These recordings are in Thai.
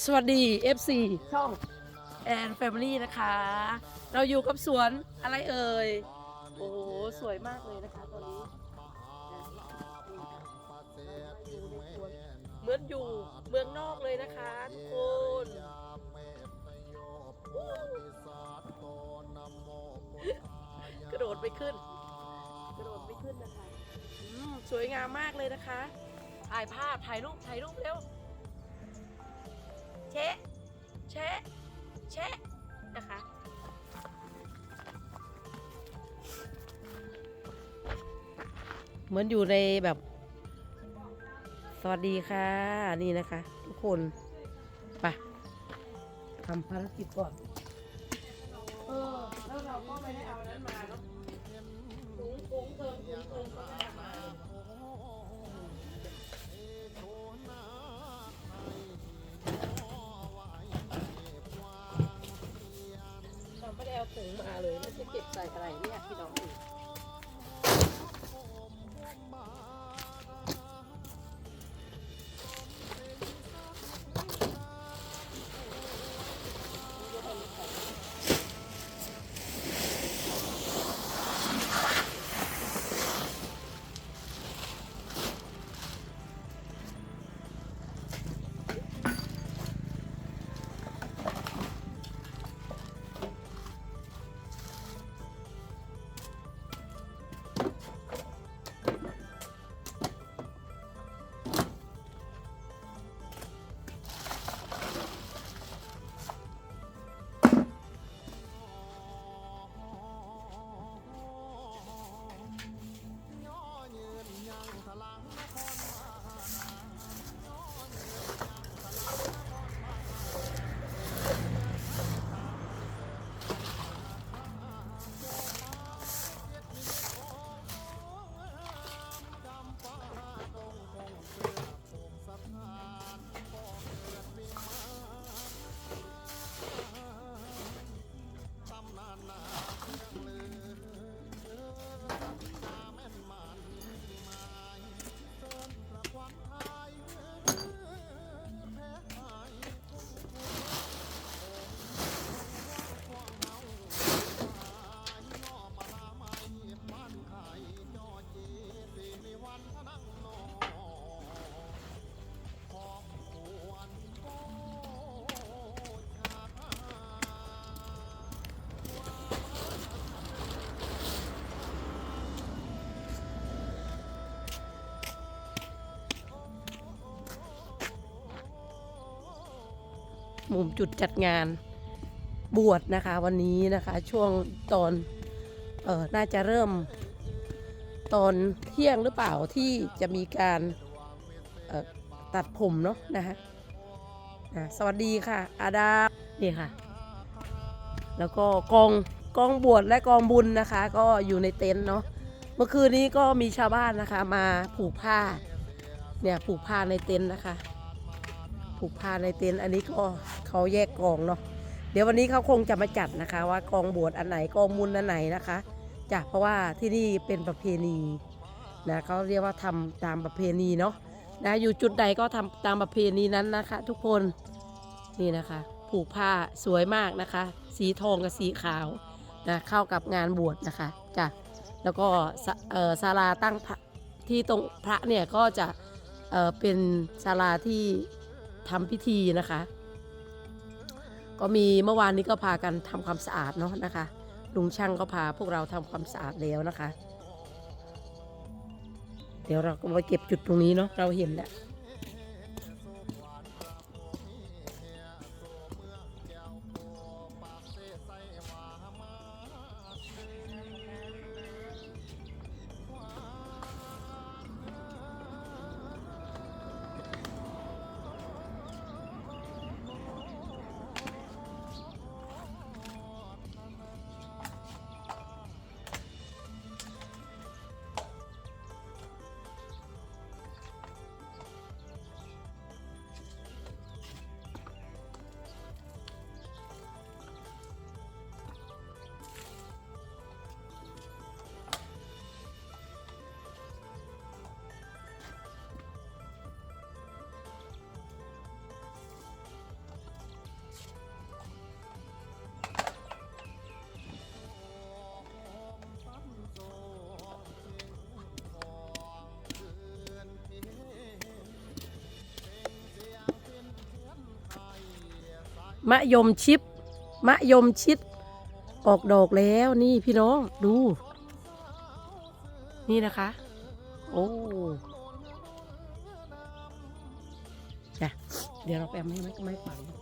สวัสดี FC ช่องแอนแฟมิลี่นะคะ เราอยู่กับสวนอะไรเอ่ย โอ้โห สวยมากเลยนะคะตอนนี้เหมือนอยู่เมืองนอกเลยนะคะทุกคนกระโดดไปขึ้น กระโดดไปขึ้นนะคะสวยงามมากเลยนะคะ ถ่ายภาพถ่ายรูปถ่ายรูปเร็ว เชะเชะเชะนะคะเหมือนอยู่ในแบบ สวัสดีค่ะ นี่นะคะ ทุกคน ไปทำภารกิจก่อน ใส่อะไรเนี่ยพี่น้องเอง มุมจุดจัดงานบวชนะคะวันนี้นะคะช่วงตอนเออน่าจะเริ่มตอนเที่ยงหรือเปล่าที่จะมีการตัดผมเนาะนะคะอะสวัสดีค่ะ อาดานี่ค่ะ แล้วก็กองกองบวชและกองบุญนะคะ ก็อยู่ในเต็นท์เนาะเมื่อคืนนี้ก็มีชาวบ้านนะคะ มาผูกผ้าเนี่ยผูกผ้าในเต็นท์นะคะ ผูกผ้าในเต็นท์อันนี้ก็ เขาแยกกองเนาะเดี๋ยววันนี้เขาคงจะมาจัดนะคะ ว่ากองบวชอันไหนกองบุญอันไหนนะคะจ้ะเพราะว่าที่นี่เป็นประเพณีนะเขาเรียกว่าทำตามประเพณีเนาะนะอยู่จุดใดก็ทำตามประเพณีนั้นนะคะ ทุกคนนี่นะคะ ผูกผ้าสวยมากนะคะ สีทองกับสีขาวนะเข้ากับงานบวชนะคะจ้ะแล้วก็ศาเอ่อศาลาตั้งพระที่ตรงพระเนี่ยก็จะเเป็นศาลาที่ทำพิธีนะคะ ก็มีเมื่อวานนี้ก็พากันทำความสะอาดเนาะนะคะ ลุงช่างก็พาพวกเราทำความสะอาดแล้วนะคะ เดี๋ยวเราก็มาเก็บจุดตรงนี้เนาะเราเห็นแล้ว มะยมชิปมะยมชิด ออกดอกแล้วนี่พี่น้องดู นี่นะคะ โอ้จ้ะเดี๋ยวเราไปเอาไม้ไม้ไม้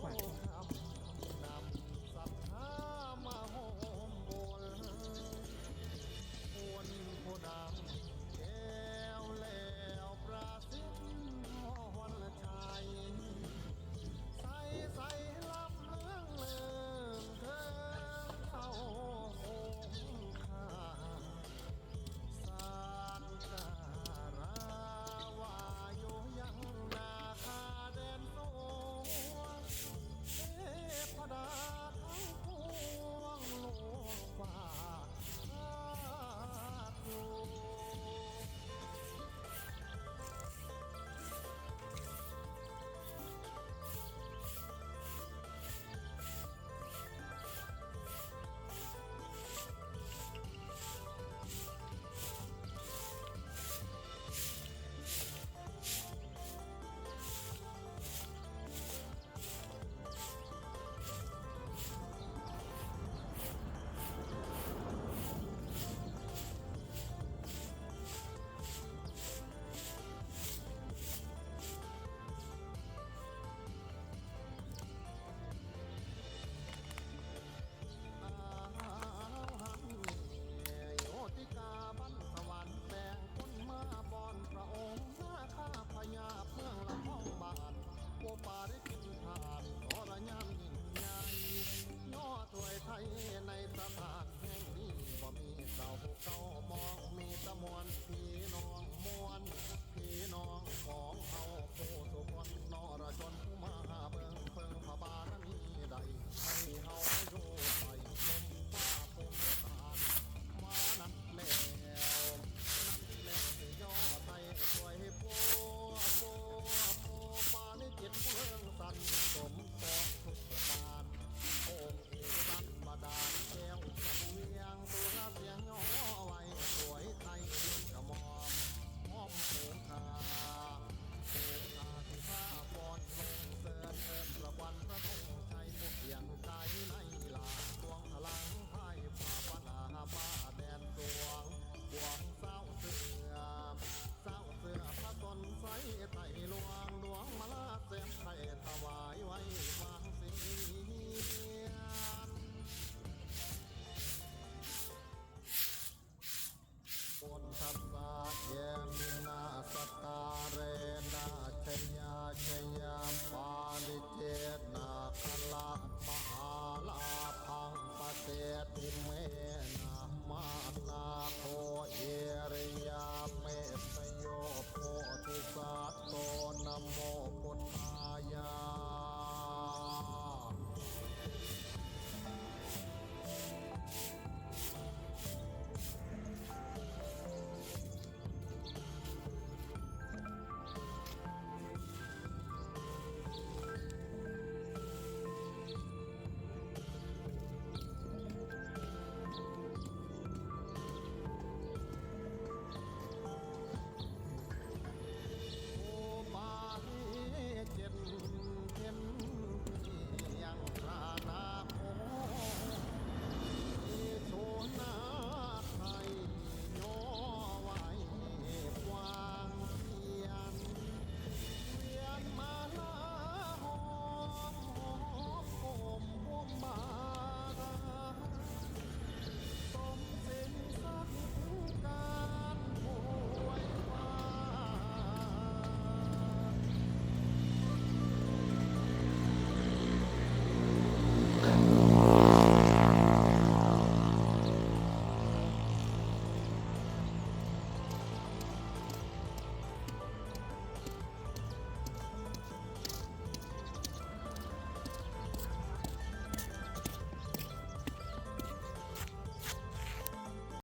กว him way.